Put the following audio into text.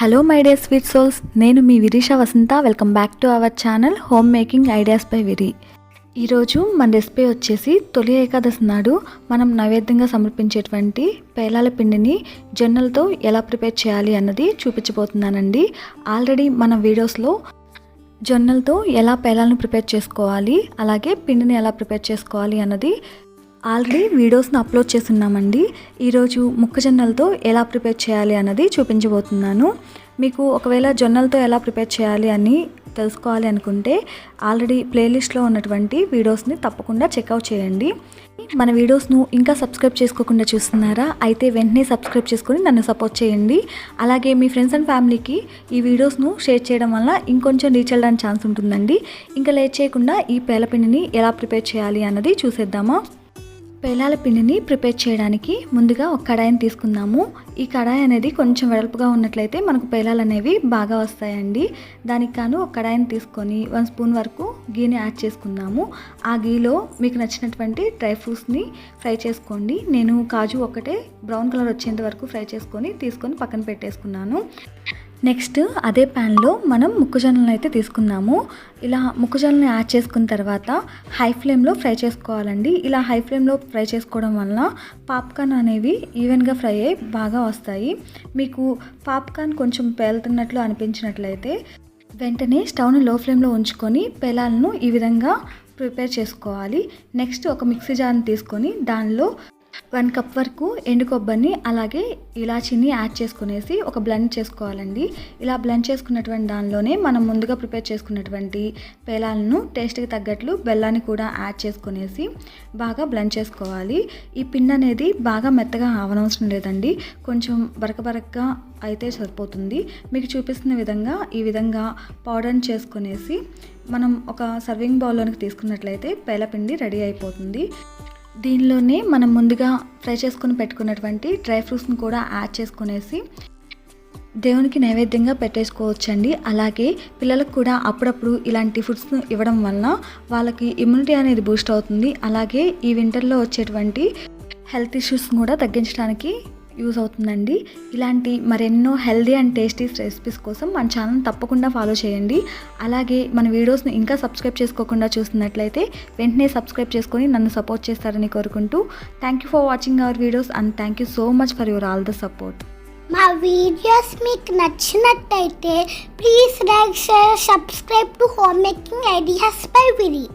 Hello my dear sweet souls నేను మీ Virisha Vasantha. Welcome back to our channel home making ideas by Viri ఈరోజు మన recipe వచ్చేసి తొలి ఏకాదశి నాడు మనం నైవేద్యంగా సమర్పించేటువంటి పేలాల పిండిని జొన్నలతో ఎలా ప్రిపేర్ చేయాలి అన్నది చూపించబోతున్నానండి. ఆల్రెడీ మన వీడియోస్లో జొన్నలతో ఎలా పేలాలను ప్రిపేర్ చేసుకోవాలి అలాగే పిండిని ఎలా ప్రిపేర్ చేసుకోవాలి అన్నది ఆల్రెడీ వీడియోస్ని అప్లోడ్ చేస్తున్నామండి. ఈరోజు మొక్కజొన్నలతో ఎలా ప్రిపేర్ చేయాలి అన్నది చూపించబోతున్నాను. మీకు ఒకవేళ జొన్నలతో ఎలా ప్రిపేర్ చేయాలి అని తెలుసుకోవాలి అనుకుంటే ఆల్రెడీ ప్లేలిస్ట్లో ఉన్నటువంటి వీడియోస్ని తప్పకుండా చెక్అవుట్ చేయండి. మన వీడియోస్ను ఇంకా సబ్స్క్రైబ్ చేసుకోకుండా చూస్తున్నారా? అయితే వెంటనే సబ్స్క్రైబ్ చేసుకొని నన్ను సపోర్ట్ చేయండి. అలాగే మీ ఫ్రెండ్స్ అండ్ ఫ్యామిలీకి ఈ వీడియోస్ను షేర్ చేయడం వల్ల ఇంకొంచెం రీచ్ అవ్వడానికి ఛాన్స్ ఉంటుందండి. ఇంకా లేట్ చేయకుండా ఈ పేలపిండిని ఎలా ప్రిపేర్ చేయాలి అన్నది చూసేద్దామా? పేలాల పిండిని ప్రిపేర్ చేయడానికి ముందుగా ఒక కడాయిని తీసుకుందాము. ఈ కడాయి అనేది కొంచెం వెడల్పుగా ఉన్నట్లయితే మనకు పేలాలు అనేవి బాగా వస్తాయండి. దానికి కాను ఒక కడాయిని తీసుకొని వన్ స్పూన్ వరకు గీని యాడ్ చేసుకుందాము. ఆ గీలో మీకు నచ్చినటువంటి డ్రై ఫ్రూట్స్ని ఫ్రై చేసుకోండి. నేను కాజు ఒకటే బ్రౌన్ కలర్ వచ్చేంత వరకు ఫ్రై చేసుకొని తీసుకొని పక్కన పెట్టేసుకున్నాను. నెక్స్ట్ అదే ప్యాన్లో మనం ముక్కజొన్నలను అయితే తీసుకుందాము. ఇలా ముక్కజొన్నలను యాడ్ చేసుకున్న తర్వాత హై ఫ్లేమ్లో ఫ్రై చేసుకోవాలండి. ఇలా హై ఫ్లేమ్లో ఫ్రై చేసుకోవడం వల్ల పాప్కార్న్ అనేవి ఈవెన్గా ఫ్రై అయ్యి బాగా వస్తాయి. మీకు పాప్కార్న్ కొంచెం పేలుతున్నట్లు అనిపించినట్లయితే వెంటనే స్టవ్ను లో ఫ్లేమ్లో ఉంచుకొని పెలాలను ఈ విధంగా ప్రిపేర్ చేసుకోవాలి. నెక్స్ట్ ఒక మిక్సీ జార్ని తీసుకొని దానిలో వన్ కప్ వరకు ఎండు కొబ్బరిని అలాగే ఇలాచీని యాడ్ చేసుకునేసి ఒక బ్లెండ్ చేసుకోవాలండి. ఇలా బ్లెండ్ చేసుకున్నటువంటి దానిలోనే మనం ముందుగా ప్రిపేర్ చేసుకున్నటువంటి పేలాలను టేస్ట్కి తగ్గట్లు బెల్లాన్ని కూడా యాడ్ చేసుకునేసి బాగా బ్లెండ్ చేసుకోవాలి. ఈ పిండి అనేది బాగా మెత్తగా అవనవసరం లేదండి. కొంచెం బరక బరకగా అయితే సరిపోతుంది. మీకు చూపిస్తున్న విధంగా ఈ విధంగా పౌడర్ని చేసుకునేసి మనం ఒక సర్వింగ్ బౌల్లోనికి తీసుకున్నట్లయితే పేలపిండి రెడీ అయిపోతుంది. దీనిలోనే మనం ముందుగా ఫ్రై చేసుకొని పెట్టుకున్నటువంటి డ్రై ఫ్రూట్స్ని కూడా యాడ్ చేసుకునేసి దేవునికి నైవేద్యంగా పెట్టేసుకోవచ్చండి. అలాగే పిల్లలకు కూడా అప్పుడప్పుడు ఇలాంటి ఫుడ్స్ను ఇవ్వడం వలన వాళ్ళకి ఇమ్యూనిటీ అనేది బూస్ట్ అవుతుంది. అలాగే ఈ వింటర్లో వచ్చేటువంటి హెల్త్ ఇష్యూస్ కూడా తగ్గించడానికి యూస్ అవుతుందండి. ఇలాంటి మరెన్నో హెల్దీ అండ్ టేస్టీ రెసిపీస్ కోసం మన ఛానల్ తప్పకుండా ఫాలో చేయండి. అలాగే మన వీడియోస్ని ఇంకా సబ్స్క్రైబ్ చేసుకోకుండా చూస్తున్నట్లయితే వెంటనే సబ్స్క్రైబ్ చేసుకొని నన్ను సపోర్ట్ చేస్తారని కోరుకుంటూ thank you for watching our videos and thank you so much for your all the support. మా వీడియోస్ మీకు నచ్చినట్టయితే please like share subscribe to home making ideas by Viri.